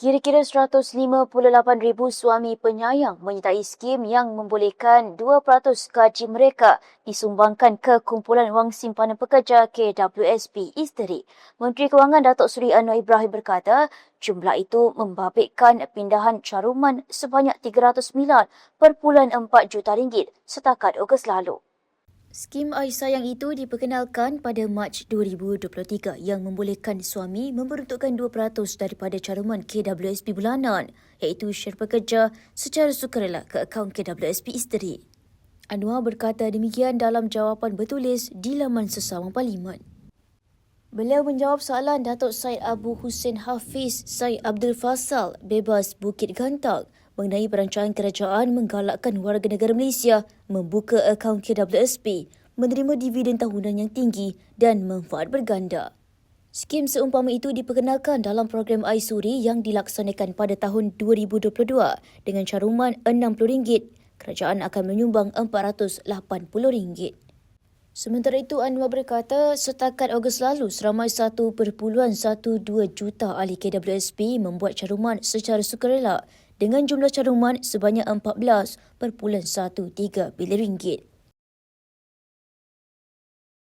Kira-kira 158,000 suami penyayang menyertai skim yang membolehkan 2% gaji mereka disumbangkan ke Kumpulan Wang Simpanan Pekerja KWSP Isteri. Menteri Kewangan Datuk Seri Anwar Ibrahim berkata, jumlah itu membabitkan pindahan caruman sebanyak 309.4 juta ringgit setakat Ogos lalu. Skim air sayang itu diperkenalkan pada Mac 2023 yang membolehkan suami memperuntukkan 2% daripada caruman KWSP bulanan iaitu share pekerja secara sukarela ke akaun KWSP isteri. Anwar berkata demikian dalam jawapan bertulis di laman sesama parlimen. Beliau menjawab soalan Datuk Syed Abu Hussein Hafiz Syed Abdul Fasal bebas Bukit Gantak mengenai perancangan kerajaan menggalakkan warga negara Malaysia membuka akaun KWSP, menerima dividen tahunan yang tinggi dan manfaat berganda. Skim seumpama itu diperkenalkan dalam program Aisuri yang dilaksanakan pada tahun 2022 dengan caruman RM60. Kerajaan akan menyumbang RM480. Sementara itu, Anwar berkata setakat Ogos lalu seramai 1.12 juta ahli KWSP membuat caruman secara sukarela dengan jumlah caruman sebanyak 14.13 bilion ringgit.